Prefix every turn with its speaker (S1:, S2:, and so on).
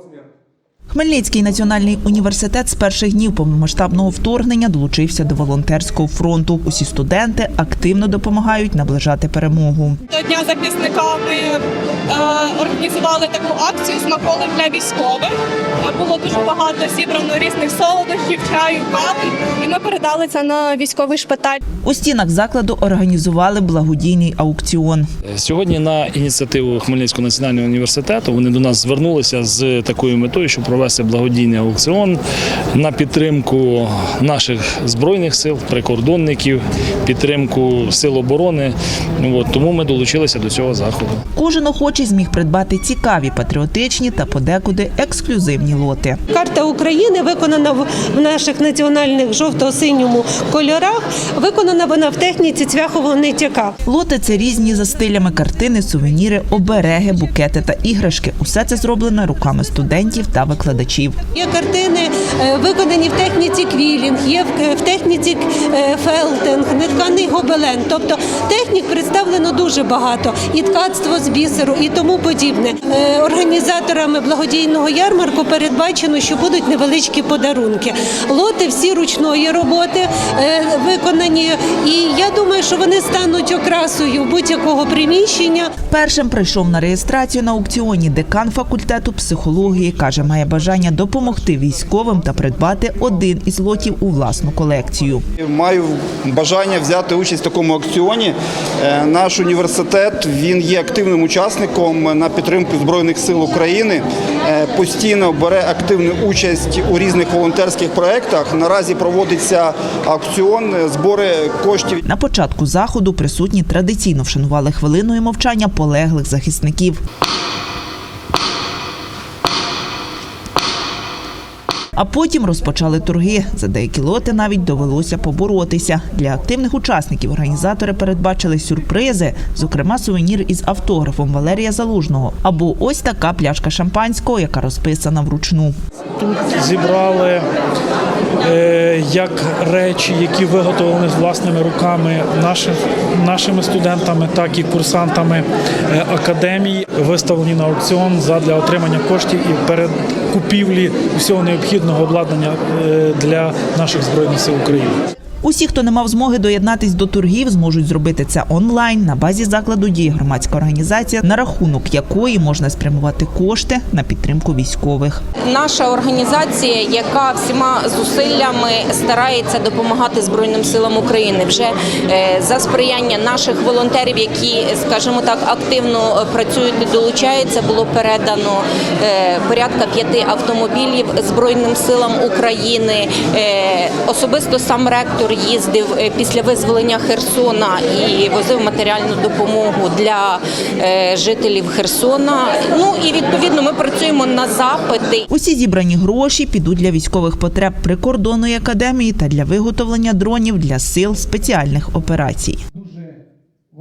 S1: 什么呀？Хмельницький національний університет з перших днів повномасштабного вторгнення долучився до волонтерського фронту. Усі студенти активно допомагають наближати перемогу.
S2: До Дня захисника ми е, організували таку акцію смаколик для військових. Е, Було дуже багато зібрано різних солодощів, чаю, кави. І ми передали це на військовий шпиталь.
S1: У стінах закладу організували благодійний аукціон.
S3: Сьогодні на ініціативу Хмельницького національного університету вони до нас звернулися з такою метою, щоб провести благодійний аукціон на підтримку наших збройних сил, прикордонників, підтримку сил оборони. От, тому ми долучилися до цього заходу.
S1: Кожен охочий зміг придбати цікаві, патріотичні та подекуди ексклюзивні лоти.
S4: Карта України виконана в наших національних жовто-синьому кольорах. Виконана вона в техніці цвяхового нитяка.
S1: Лоти це різні за стилями картини, сувеніри, обереги, букети та іграшки. Усе це зроблено руками студентів та викладачів.
S4: Є картини виконані в техніці квілінг, є в, техніці е, фелтинг, нетканий гобелен. Тобто технік представлено дуже багато. І ткацтво з бісеру, і тому подібне. Е, Організаторами благодійного ярмарку передбачено, що будуть невеличкі подарунки. Лоти всі ручної роботи е, виконані, і я думаю, що вони стануть окрасою будь-якого приміщення.
S1: Першим прийшов на реєстрацію на аукціоні декан факультету психології. каже, має бажання допомогти військовим та придбати один із лотів у власну колекцію.
S5: Маю бажання взяти участь в такому аукціоні. Е, Наш університет він є активним учасником на підтримку Збройних сил України. Е, Постійно бере активну участь у різних волонтерських проєктах. Наразі проводиться аукціон е, збори коштів.
S1: На початку заходу присутні традиційно вшанували хвилиною мовчання полеглих захисників. А потім розпочали торги. За деякі лоти навіть довелося поборотися. Для активних учасників організатори передбачили сюрпризи, зокрема сувенір із автографом Валерія Залужного, або ось така пляшка шампанського, яка розписана вручну.
S6: Тут зібрали е, як речі, які виготовлені власними руками нашими студентами, так і курсантами е, академії, виставлені на аукціон задля отримання коштів і перед купівлі всього необхідного обладнання е, для наших збройних сил України.
S1: Усі, хто не мав змоги доєднатись до торгів, зможуть зробити це онлайн на базі закладу діє громадська організація, на рахунок якої можна спрямувати кошти на підтримку військових.
S7: Наша організація, яка всіма зусиллями старається допомагати Збройним силам України, вже е, за сприяння наших волонтерів, які, скажімо так, активно працюють і долучаються, було передано е, порядка п'яти автомобілів Збройним силам України. Е, Особисто сам ректор їздив е, після визволення Херсона і возив матеріальну допомогу для е, жителів Херсона. Ну і відповідно ми працюємо на запити.
S1: Усі зібрані гроші підуть для військових потреб прикордонної академії та для виготовлення дронів для сил спеціальних операцій.